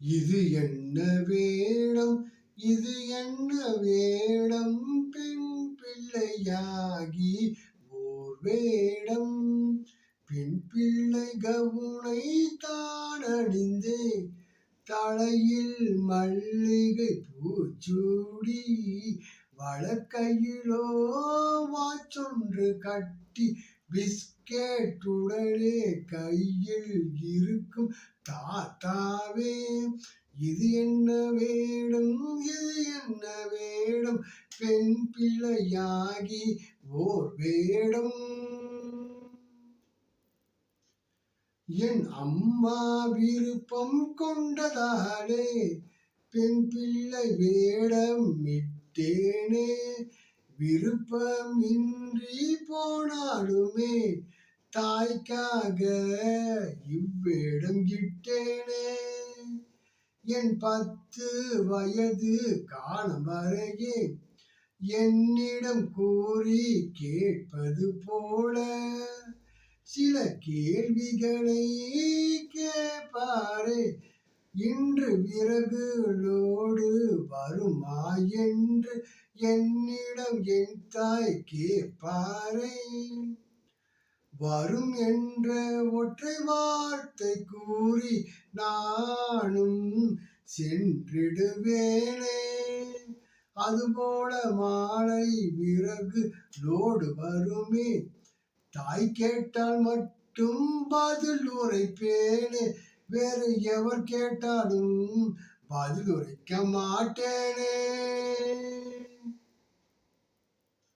இது என்ன வேடம்? இது என்ன வேடம்? பெண் பிள்ளையாகி ஓர் வேடம். பெண் பிள்ளை கவுனை தான் அணிந்தே தலையில் மல்லிகை பூச்சூடி வழக்கையிலோ வாச்சொன்று கட்டி பிஸ்கெட்டுடனே கையில் இருக்கும் தாத்தாவே இது என்ன வேடம்? இது என்ன வேடம்? பெண் பிள்ளையாகி ஓர் வேடம். என் அம்மா விருப்பம் கொண்டதாலே பெண் பிள்ளை வேடம் விட்டேனே விருப்பமின்றி போனாலுமே தாய்க்காக இவ்வேடம் கிட்டேனே என் பத்து வயது காணும் வரையே என்னிடம் கூறி கேட்பது போல சில கேள்விகளை கேட்பாரே. இன்று விறகுகளோடு வருமா என்று என்னிடம் என் தாய் கேட்பாரே. வரும் என்ற ஒற்றை வார்த்தை கூறி நானும் சென்றிடுவேனே. அதுபோல மாலை விறகு லோடு வருமே. தாய் கேட்டால் மட்டும் பதில் உரைப்பேனே. வேறு எவர் கேட்டாலும் பதில் உரைக்க மாட்டேனே.